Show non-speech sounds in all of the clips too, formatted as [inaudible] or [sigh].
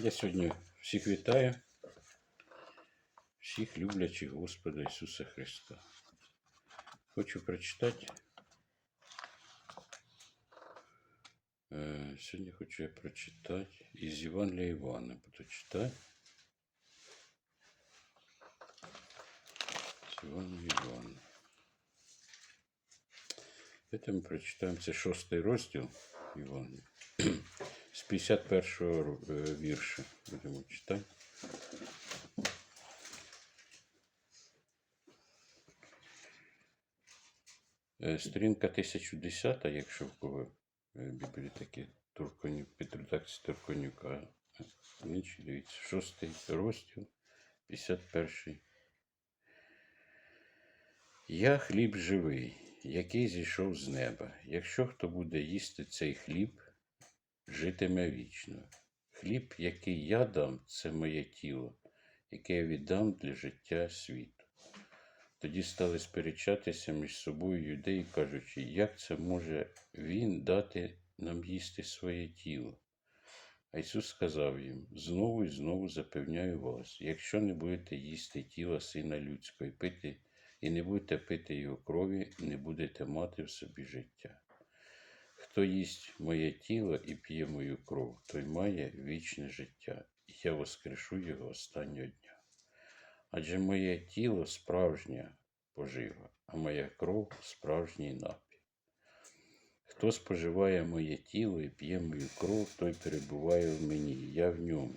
Я сьогодні всіх вітаю, всіх люблячих Господа Ісуса Христа. Хочу прочитати. Е, Сьогодні хочу я прочитати із Євангелія Івана. Буду читати. З Євангелія Івана. Це ми прочитаємо це шостий розділ Івана. З 51-го е, вірша будемо читати. Е, Сторінка 1010, якщо в кого е, бібліотеки Турконюк, під редакцією Турконюка. Інші, дивіться, шостий розділ, 51. Я хліб живий, який зійшов з неба. Якщо хто буде їсти цей хліб, житиме вічно. Хліб, який я дам, це моє тіло, яке я віддам для життя світу. Тоді стали сперечатися між собою юдеї, кажучи, як це може він дати нам їсти своє тіло? А Ісус сказав їм: знову і знову запевняю вас, якщо не будете їсти тіла Сина Людського і пити, і не будете пити його крові, не будете мати в собі життя. Хто їсть моє тіло і п'є мою кров, той має вічне життя, і я воскрешу його останнього дня. Адже моє тіло справжня пожива, а моя кров справжній напій. Хто споживає моє тіло і п'є мою кров, той перебуває в мені, я в ньому.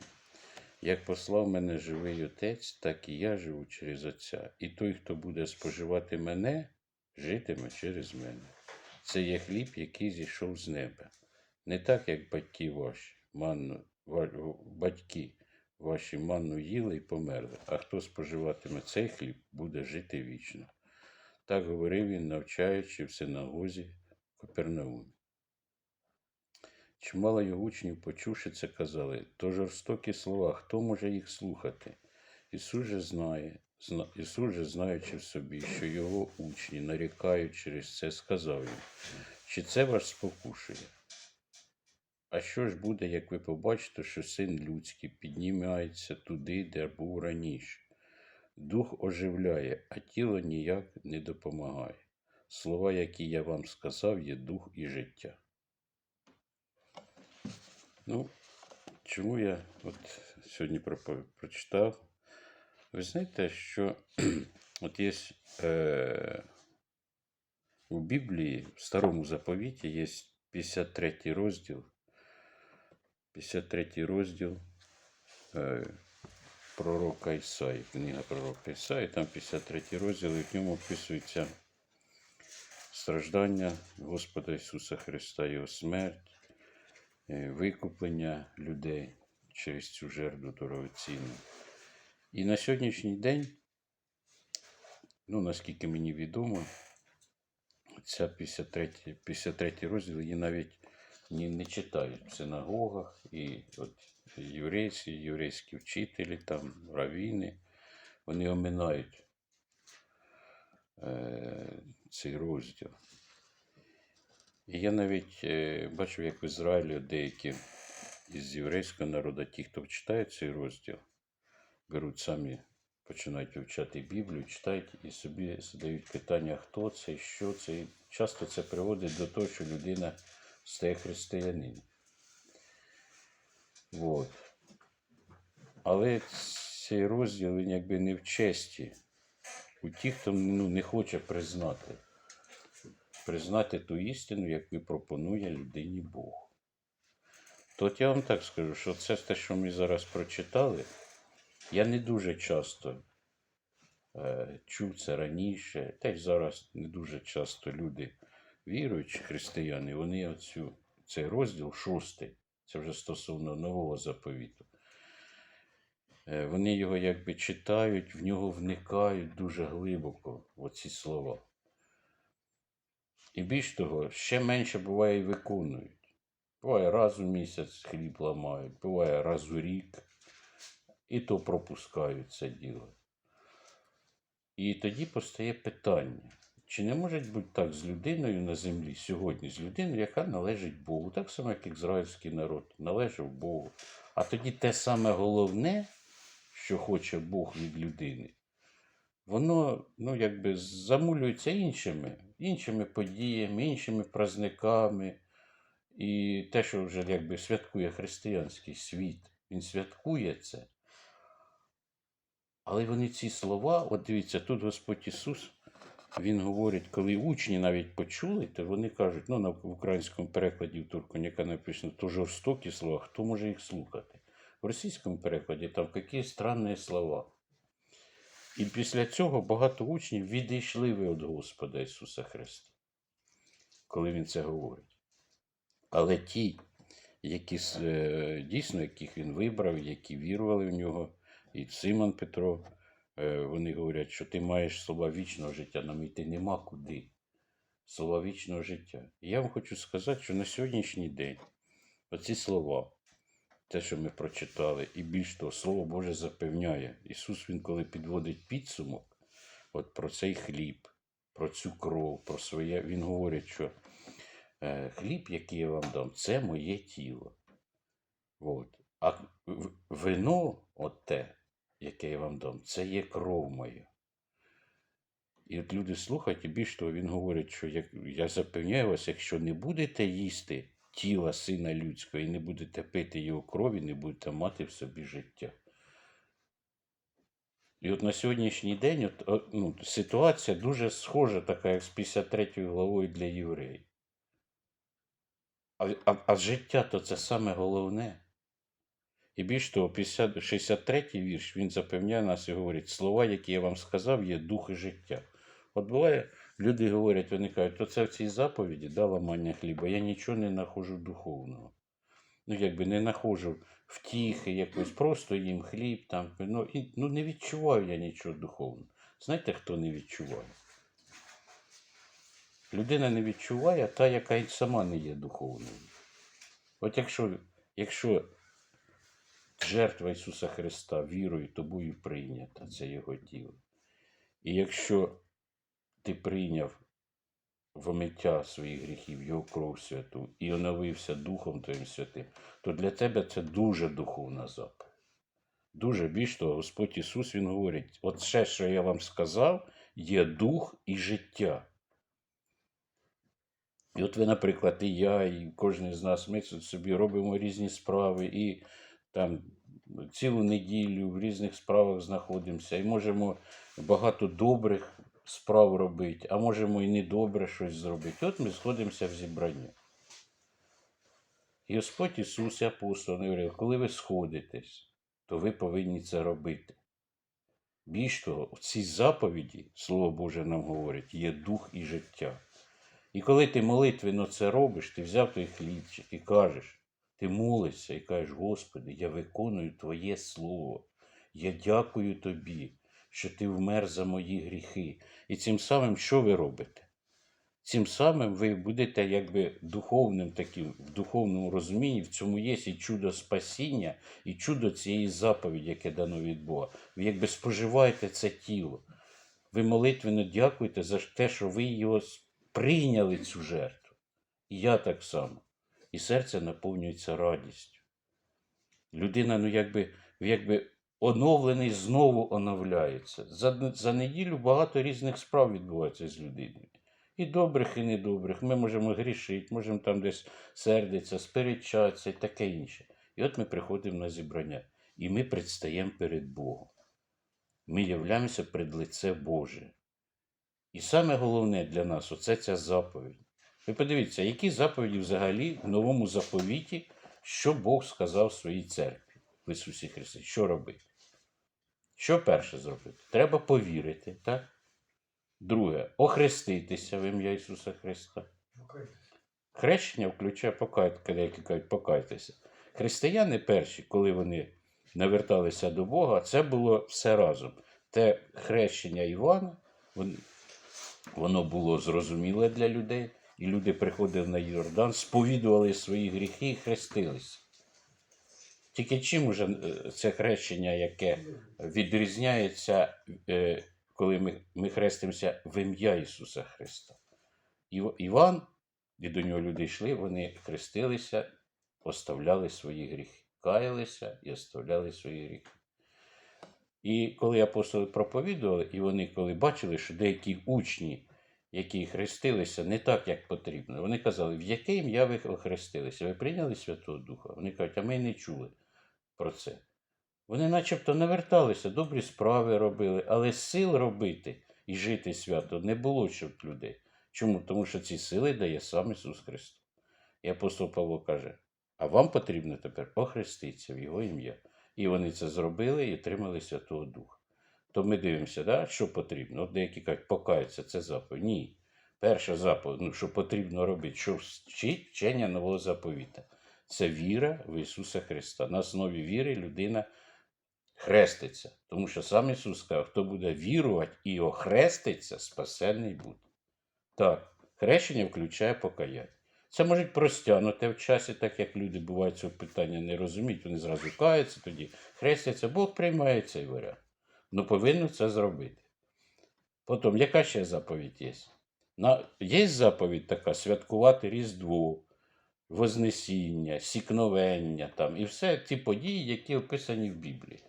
Як послав мене живий Отець, так і я живу через Отця, і той, хто буде споживати мене, житиме через мене. Це є хліб, який зійшов з неба. Не так, як батьки ваші, манну, батьки ваші манну їли і померли, а хто споживатиме цей хліб, буде жити вічно. Так говорив він, навчаючи в синагозі в Капернаумі. Чимало його учнів, почувши це, казали, то жорстокі слова, хто може їх слухати? Ісус же знає, зна, Ісус же, знаючи в собі, що його учні нарікають через це, сказав їм, чи це вас спокушує? А що ж буде, як ви побачите, що син людський піднімається туди, де був раніше? Дух оживляє, а тіло ніяк не допомагає. Слова, які я вам сказав, є дух і життя. Ну, чому я от сьогодні прочитав? Ви знаєте, що [clears throat] от є е, у Біблії, в Старому заповіті є 53 розділ, 53 розділ е, пророка Ісаї, книга пророка Ісаї, там 53 розділ, і в ньому описується страждання Господа Ісуса Христа, Його смерть, е, викуплення людей через цю жертву дорогоцінну. І на сьогоднішній день, ну наскільки мені відомо, ця 53, 53 розділ її навіть не, не читають в синагогах, і от єврейські, єврейські вчителі, там, равіни, вони оминають е, цей розділ. І я навіть е, бачив, як в Ізраїлі деякі із єврейського народу, ті, хто читає цей розділ, беруть самі, починають вивчати Біблію, читають і собі задають питання, хто це, що це. І часто це приводить до того, що людина стає християнином. Вот. Але цей розділ він якби не в честі у тих, хто ну, не хоче признати, признати ту істину, яку пропонує людині Бог. То я вам так скажу, що це те, що ми зараз прочитали, я не дуже часто е, чув це раніше, та й зараз не дуже часто люди, віруючі християни, вони оцю, цей розділ шостий, це вже стосовно нового заповіту. Е, Вони його якби читають, в нього вникають дуже глибоко, оці слова. І більш того, ще менше буває і виконують. Буває раз у місяць хліб ламають, буває раз у рік, і то пропускають це діло. І тоді постає питання, Чи не може бути так з людиною на землі сьогодні, з людиною, яка належить Богу, так само, як ізраїльський народ належав Богу. А тоді те саме головне, що хоче Бог від людини, воно ну, якби замулюється іншими, іншими подіями, іншими праздниками. І те, що вже якби святкує християнський світ, він святкує це. Але вони ці слова, от дивіться, тут Господь Ісус, Він говорить, коли учні навіть почули, то вони кажуть, ну на українському перекладі в турконяка написано, то жорстокі слова, хто може їх слухати? В російському перекладі там які странні слова. І після цього багато учнів відійшли ви від Господа Ісуса Христа, коли Він це говорить. Але ті, які е, дійсно, яких він вибрав, які вірували в нього, і Симон Петро, е, вони говорять, що ти маєш слова вічного життя, нам йти нема куди. Слова вічного життя. І я вам хочу сказати, що на сьогоднішній день оці слова, те, що ми прочитали, і більш того, Слово Боже запевняє. Ісус, Він коли підводить підсумок, от про цей хліб, про цю кров, про своє, Він говорить, що е, хліб, який я вам дам, це моє тіло. От. А вино, от те, яке я вам дам, це є кров моя. І от люди слухають, і більш того, він говорить, що як, я запевняю вас, якщо не будете їсти тіла сина людського і не будете пити його крові, не будете мати в собі життя. І от на сьогоднішній день от, ну, ситуація дуже схожа, така, як з 53 главою для євреїв. А, а, а життя то це саме головне. І більш того, 50, 63-й вірш він запевняє нас і говорить, слова, які я вам сказав, є дух і життя. От буває, люди говорять, вони кажуть, то це в цій заповіді да, ламання хліба, я нічого не нахожу духовного. Ну, якби не нахожу втіхи, якось просто їм хліб, там, ну, і, ну не відчуваю я нічого духовного. Знаєте, хто не відчуває? Людина не відчуває та, яка й сама не є духовною. От якщо, якщо жертва Ісуса Христа вірою тобою прийнята, це Його тіло. І якщо ти прийняв вомиття своїх гріхів, Його кров святу і оновився Духом Твоїм Святим, то для тебе це дуже духовна заповідь. Дуже більш того, Господь Ісус Він говорить: от все, що я вам сказав, є дух і життя. І от ви, наприклад, і я, і кожен з нас, ми собі робимо різні справи, і там цілу неділю в різних справах знаходимося, і можемо багато добрих справ робити, а можемо і недобре щось зробити. От ми сходимося в зібрання. Господь Ісус і апостол вони говорили, коли ви сходитесь, то ви повинні це робити. Більш того, в цій заповіді, Слово Боже нам говорить, є дух і життя. І коли ти молитвенно це робиш, ти взяв той хлібчик і кажеш, ти молишся і кажеш, Господи, я виконую Твоє Слово. Я дякую Тобі, що Ти вмер за мої гріхи. І цим самим що ви робите? Цим самим ви будете якби духовним таким, в духовному розумінні, в цьому є і чудо спасіння, і чудо цієї заповіді, яке дано від Бога. Ви якби споживаєте це тіло. Ви молитвенно дякуєте за те, що ви його прийняли цю жертву. І я так само. І серце наповнюється радістю. Людина, ну якби, якби оновлений знову оновляється. За, за неділю багато різних справ відбувається з людиною. І добрих, і недобрих. Ми можемо грішити, можемо там десь сердитися, сперечатися і таке інше. І от ми приходимо на зібрання, і ми предстаємо перед Богом. Ми являємося пред лице Боже. І саме головне для нас оце ця заповідь. Ви подивіться, які заповіді взагалі в новому заповіті, що Бог сказав своїй церкві в Ісусі Христі. Що робити? Що перше зробити? Треба повірити, так? Друге, охреститися в ім'я Ісуса Христа. Хрещення включає покайтка, деякі кажуть, покайтеся. Християни перші, коли вони наверталися до Бога, це було все разом. Те хрещення Івана, воно було зрозуміле для людей, і люди приходили на Йордан, сповідували свої гріхи і хрестилися. Тільки чим уже е, це хрещення, яке відрізняється, е, коли ми, ми хрестимося в ім'я Ісуса Христа. Іван, і до нього люди йшли, вони хрестилися, оставляли свої гріхи, каялися і оставляли свої гріхи. І коли апостоли проповідували, і вони коли бачили, що деякі учні, які хрестилися не так, як потрібно, вони казали, в яке ім'я ви хрестилися? Ви прийняли Святого Духа? Вони кажуть, а ми не чули про це. Вони начебто наверталися, добрі справи робили, але сил робити і жити свято не було в людей. Чому? Тому що ці сили дає сам Ісус Христос. І апостол Павло каже: а вам потрібно тепер охреститися в Його ім'я. І вони це зробили і отримали Святого Духа. То ми дивимося, да, що потрібно. От деякі кажуть, покаяться, це заповідь. Ні. Перша заповідь, ну, що потрібно робити, що вчить вчення нового заповіта. Це віра в Ісуса Христа. На основі віри людина хреститься. Тому що сам Ісус сказав, хто буде вірувати і охреститься, спасенний буде. Так, хрещення включає покаяння. Це може простягнути в часі, так як люди бувають цього питання не розуміють, вони зразу каються, тоді хрестяться, Бог приймає цей варіант. Ну повинно це зробити. Потім, яка ще заповідь є? На, є заповідь така святкувати Різдво, Вознесіння, сікновення там, і все ті події, які описані в Біблії.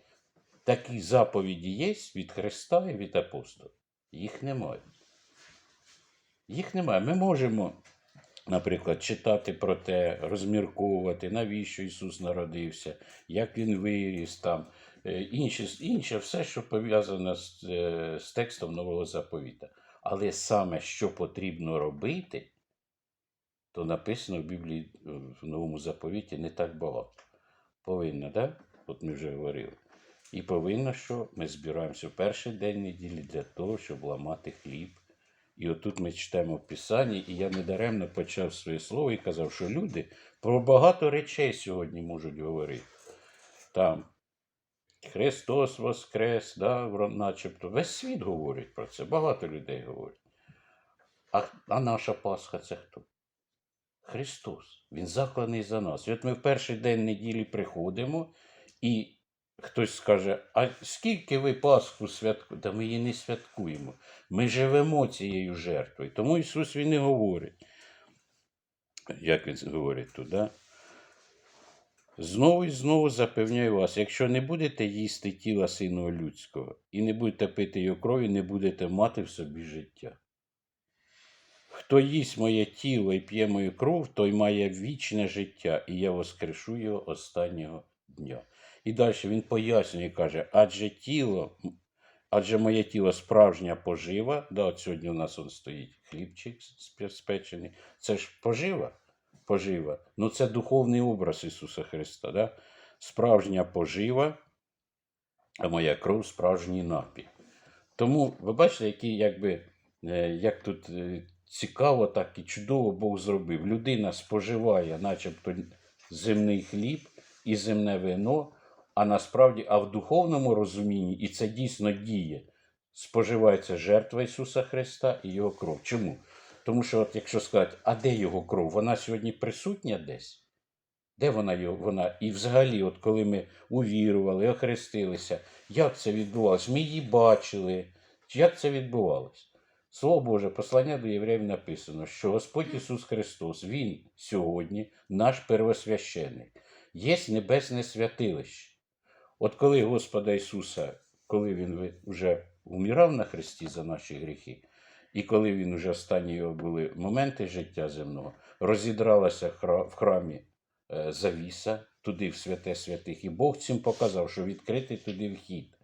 Такі заповіді є від Христа і від апостолів. Їх немає. Їх немає. Ми можемо, наприклад, читати про те, розмірковувати, навіщо Ісус народився, як Він виріс, там, інше, інше все, що пов'язано з, е, з текстом нового заповіта. Але саме, що потрібно робити, то написано в Біблії е, в новому заповіті не так багато. Повинно? Да? От ми вже говорили. І повинно, що ми збираємося в перший день неділі для того, щоб ламати хліб. І отут ми читаємо в Писанні, і я недаремно почав своє слово і казав, що люди про багато речей сьогодні можуть говорити. Там Христос Воскрес, да, начебто. Весь світ говорить про це, багато людей говорять. А, а наша Пасха це хто? Христос. Він закланий за нас. І от ми в перший день неділі приходимо, і хтось скаже: а скільки ви Пасху святкуєте? Та ми її не святкуємо. Ми живемо цією жертвою. Тому Ісус Він і говорить. Як він говорить тут, да? Знову і знову запевняю вас, якщо не будете їсти тіла Синого Людського і не будете пити його крові, не будете мати в собі життя. Хто їсть моє тіло і п'є мою кров, той має вічне життя, і я воскрешу його останнього дня. І далі він пояснює, каже, адже тіло, адже моє тіло справжня пожива. Да, от сьогодні у нас он стоїть хлібчик спе- спечений. Це ж пожива. Пожива. Ну, це духовний образ Ісуса Христа. Да? Справжня пожива, а моя кров справжній напій. Тому ви бачите, який, якби, е, як тут е, цікаво, так і чудово Бог зробив. Людина споживає, начебто, земний хліб і земне вино, а насправді, а в духовному розумінні, і це дійсно діє, споживається жертва Ісуса Христа і Його кров. Чому? Тому що, от якщо сказати, а де його кров? Вона сьогодні присутня десь? Де вона його? Вона? І взагалі, от коли ми увірували, охрестилися, як це відбувалося? Ми її бачили. Як це відбувалося? Слово Боже, послання до євреїв написано, що Господь Ісус Христос, Він сьогодні наш первосвященник, є небесне святилище. От коли Господа Ісуса, коли Він вже умирав на хресті за наші гріхи, і коли він вже останні його були моменти життя земного, розідралася в храмі е, завіса туди, в святе святих, і Бог цим показав, що відкритий туди вхід.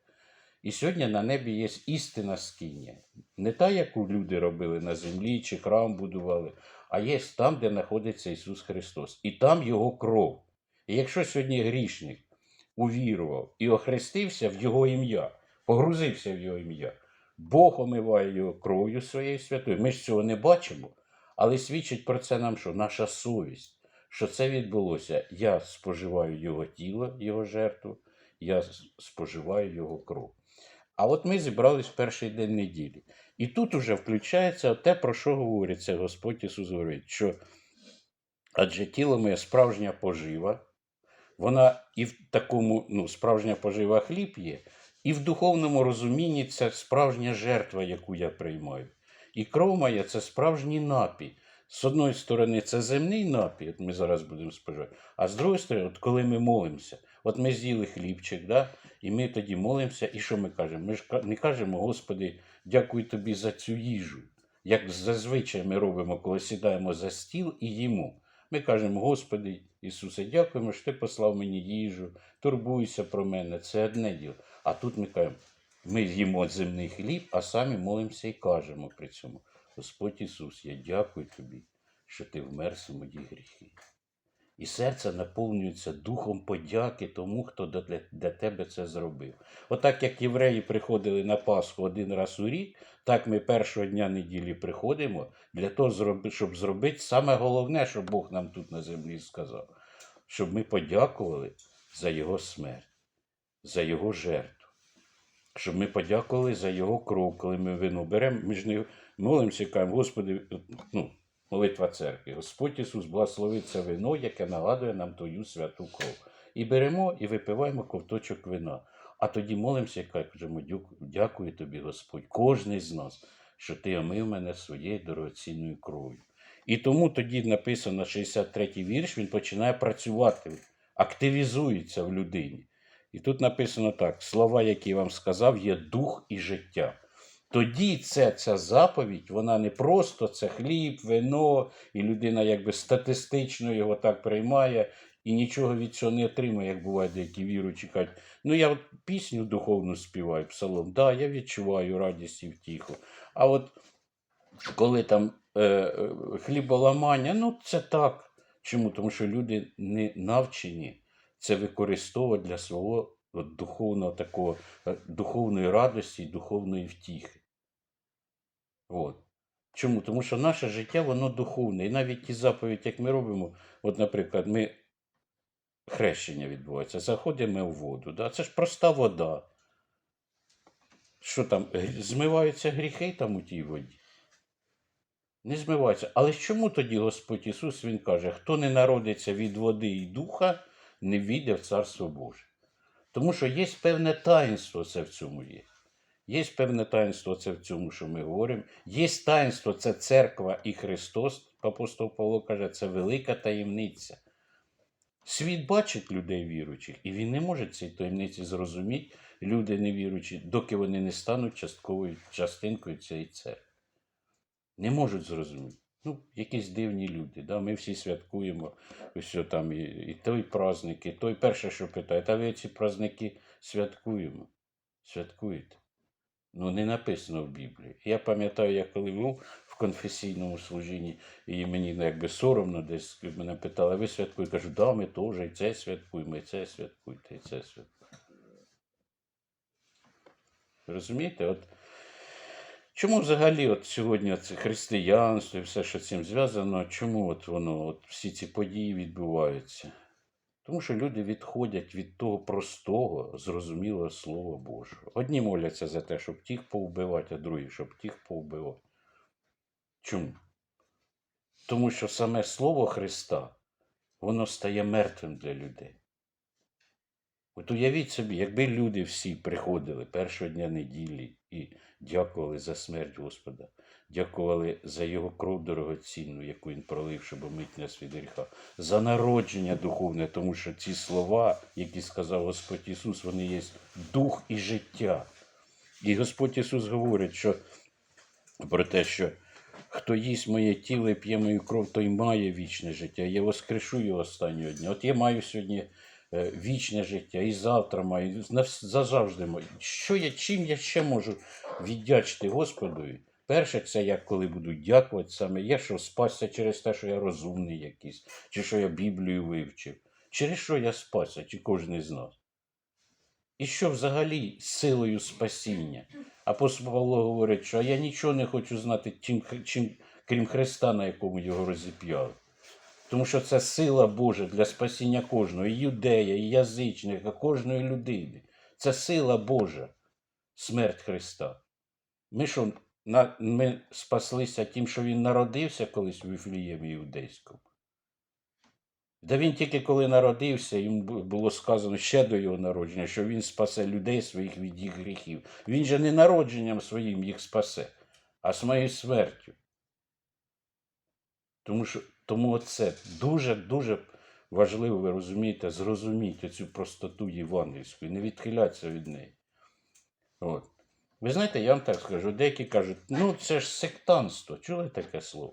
І сьогодні на небі є істина скиня. Не та, яку люди робили на землі чи храм будували, а є там, де знаходиться Ісус Христос. І там Його кров. І якщо сьогодні грішник увірував і охрестився в Його ім'я, погрузився в Його ім'я, Бог омиває його кров'ю своєю святою. Ми ж цього не бачимо, але свідчить про це нам, що наша совість, що це відбулося. Я споживаю його тіло, його жертву, я споживаю його кров. А от ми зібрались в перший день неділі. І тут уже включається те, про що говориться Господь Ісус говорить, що адже тіло моє справжня пожива, вона і в такому, ну, справжня пожива хліб є, І в духовному розумінні це справжня жертва, яку я приймаю. І кров моя це справжній напій. З одної сторони, це земний напій, от ми зараз будемо споживати, а з другої сторони, от коли ми молимося, от ми з'їли хлібчик, да? і ми тоді молимося, і що ми кажемо? Ми ж не кажемо, Господи, дякую тобі за цю їжу. Як зазвичай ми робимо, коли сідаємо за стіл і їмо. Ми кажемо, Господи Ісусе, дякуємо, що Ти послав мені їжу, турбуйся про мене, це одне діло. А тут ми кажемо, ми їмо земний хліб, а самі молимося і кажемо при цьому. Господь Ісус, я дякую тобі, що ти вмер за мої гріхи. І серце наповнюється духом подяки тому, хто для, для тебе це зробив. Отак, як євреї приходили на Пасху один раз у рік, так ми першого дня неділі приходимо для того, щоб зробити саме головне, що Бог нам тут на землі сказав, щоб ми подякували за Його смерть, за Його жертву. Щоб ми подякували за його кров, коли ми вино беремо, ми ж не молимося і кажемо, Господи, ну, молитва церкви. Господь Ісус, благослови це вино, яке нагадує нам Твою святу кров. І беремо і випиваємо ковточок вина. А тоді молимося і кажемо, дякую тобі, Господь, кожний з нас, що ти омив мене своєю дорогоцінною кров'ю. І тому тоді написано 63-й вірш, він починає працювати, активізується в людині. І тут написано так: слова, які я вам сказав, є дух і життя. Тоді це, ця заповідь, вона не просто це хліб, вино, і людина якби статистично його так приймає і нічого від цього не отримує, як буває деякі віруючі кажуть. Ну я от пісню духовну співаю, псалом, да, я відчуваю радість і втіху. А от коли там е, е, хліболамання, ну це так. Чому? Тому що люди не навчені це використовувати для свого от, духовного такого, е, духовної радості духовної втіхи. От. Чому? Тому що наше життя, воно духовне. І навіть ті заповіді, як ми робимо, от, наприклад, ми хрещення відбувається, заходимо в воду. Да? Це ж проста вода. Що там, змиваються гріхи там у тій воді? Не змиваються. Але чому тоді Господь Ісус Він каже, хто не народиться від води і духа, не війде в Царство Боже. Тому що є певне таїнство це в цьому є. Є певне таїнство це в цьому, що ми говоримо. Є таїнство це церква і Христос, апостол Павло каже, це велика таємниця. Світ бачить людей віруючих, і він не може цієї таємниці зрозуміти, люди невіруючі, доки вони не стануть частковою частинкою цієї церкви. Не можуть зрозуміти. Ну, якісь дивні люди. Да? Ми всі святкуємо ось там і, і той праздник, і той перше, що питає, а ви ці праздники святкуємо. Святкуєте. Ну, не написано в Біблії. Я пам'ятаю, я коли був в конфесійному служінні, і мені ну, якби соромно десь мене питали, ви святкуєте? Кажу, да, ми теж і це святкуємо, і це святкуєте, і це святкуємо. Розумієте? От чому взагалі от сьогодні це християнство і все, що з цим зв'язано, чому от воно, от всі ці події відбуваються? Тому що люди відходять від того простого, зрозумілого Слова Божого. Одні моляться за те, щоб тих повбивати, а другі, щоб тих повбивати. Чому? Тому що саме Слово Христа, воно стає мертвим для людей. От уявіть собі, якби люди всі приходили першого дня неділі і дякували за смерть Господа, дякували за Його кров дорогоцінну, яку Він пролив, щоб омити нас від гріха, за народження духовне, тому що ці слова, які сказав Господь Ісус, вони є дух і життя. І Господь Ісус говорить, що про те, що хто їсть моє тіло і п'є мою кров, той має вічне життя. Я воскрешу його останнього дня. От я маю сьогодні вічне життя, і завтра маю, на зазавжди маю. Що я, чим я ще можу віддячити Господові? Перше, це я коли буду дякувати саме, я що спасся через те, що я розумний якийсь, чи що я Біблію вивчив, через що я спасся, чи кожен з нас. І що взагалі силою спасіння? Апостол Павло говорить, що я нічого не хочу знати, чим, чим, крім Христа, на якому його розіп'яли. Тому що це сила Божа для спасіння кожного, і юдея, і язичника, кожної людини. Це сила Божа, смерть Христа. Ми що, на, ми спаслися тим, що Він народився колись в Віфліємі Іудейському. Да він тільки коли народився, йому було сказано ще до його народження, що він спасе людей своїх від їх гріхів. Він же не народженням своїм їх спасе, а своєю смертю. Тому що тому оце дуже-дуже важливо, ви розумієте, зрозуміти цю простоту євангельську і не відхилятися від неї. От. Ви знаєте, я вам так скажу, деякі кажуть, ну це ж сектантство. Чули таке слово?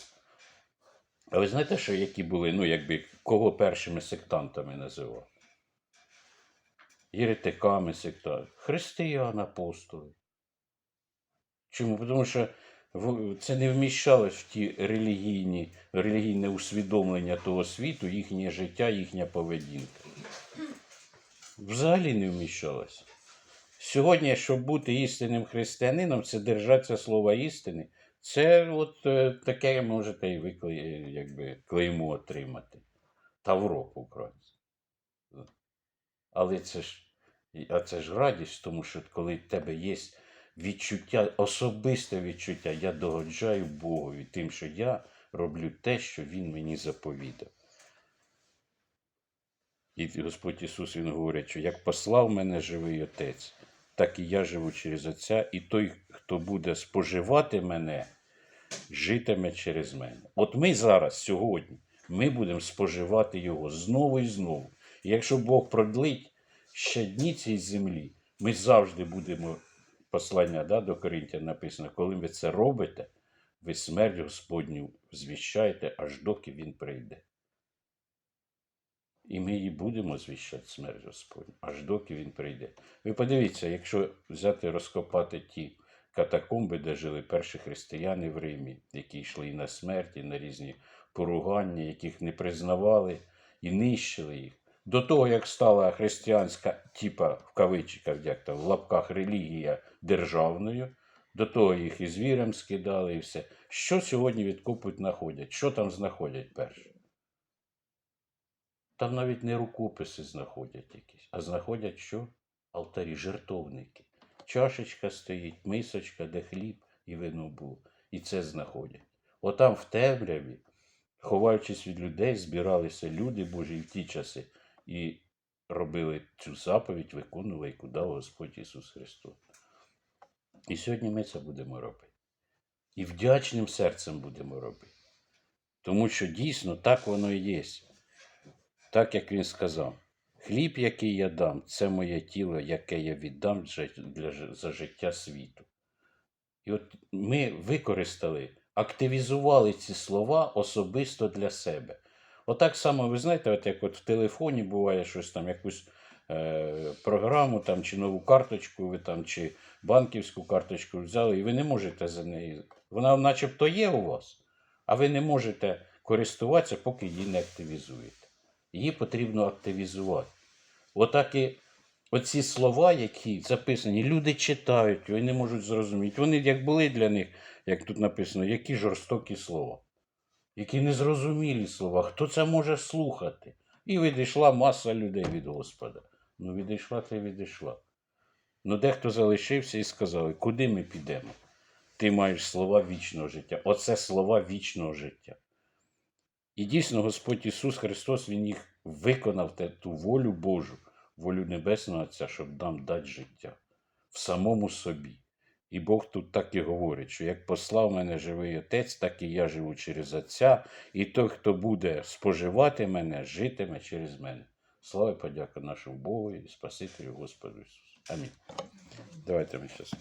А ви знаєте, що які були, ну, якби кого першими сектантами називав? Єретиками сектантами. Християн апостоли. Чому? Тому що це не вміщалось в ті релігійні, релігійне усвідомлення того світу, їхнє життя, їхня поведінка. Взагалі не вміщалось. Сьогодні, щоб бути істинним християнином, це держатися слова істини. Це от е, таке можете і ви якби, клеймо отримати. Тавро по-українськи. Але це ж, а це ж радість, тому що коли в тебе є відчуття, особисте відчуття, я догоджаю Богові тим, що я роблю те, що Він мені заповідав. І Господь Ісус Він говорить, що як послав мене живий Отець, так і я живу через Отця, і той, хто буде споживати мене, житиме через мене. От ми зараз, сьогодні, ми будемо споживати Його знову і знову. І якщо Бог продлить ще дні цієї землі, ми завжди будемо, послання да, до Коринтян написано, коли ви це робите, ви смерть Господню звіщаєте, аж доки Він прийде. І ми її будемо звіщати смерть Господню, аж доки він прийде. Ви подивіться, якщо взяти розкопати ті катакомби, де жили перші християни в Римі, які йшли і на смерть, і на різні поругання, яких не признавали і нищили їх. До того, як стала християнська, типа в кавичках, як то в лапках релігія державною, до того їх і звірям скидали, і все. Що сьогодні відкопують, знаходять? Що там знаходять перше? Там навіть не рукописи знаходять якісь, а знаходять що? Алтарі, жертовники. Чашечка стоїть, мисочка, де хліб і вино було. І це знаходять. Отам в темряві, ховаючись від людей, збиралися люди Божі в ті часи і робили цю заповідь, виконували, яку дав Господь Ісус Христос. І сьогодні ми це будемо робити. І вдячним серцем будемо робити. Тому що дійсно так воно і є так як він сказав: хліб, який я дам, це моє тіло, яке я віддам для, за життя світу. І от ми використали, активізували ці слова особисто для себе. Отак само, ви знаєте, от як от в телефоні буває щось там, якусь е, програму там, чи нову карточку, ви там, чи банківську карточку взяли, і ви не можете за неї. Вона начебто є у вас, а ви не можете користуватися, поки її не активізуєте. Її потрібно активізувати. Отак і оці слова, які записані, люди читають, вони не можуть зрозуміти. Вони як були для них, як тут написано, які жорстокі слова, які незрозумілі слова. Хто це може слухати? І відійшла маса людей від Господа. Ну, відійшла та відійшла. Ну, дехто залишився і сказали, куди ми підемо? Ти маєш слова вічного життя. Оце слова вічного життя. І дійсно Господь Ісус Христос, Він їх виконав ту волю Божу, волю Небесного Отця, щоб нам дати життя в самому собі. І Бог тут так і говорить, що як послав мене живий Отець, так і я живу через Отця, і той, хто буде споживати мене, житиме через мене. Слава і подяка нашому Богу і Спасителю Господу Ісусу. Амінь. Давайте ми зараз.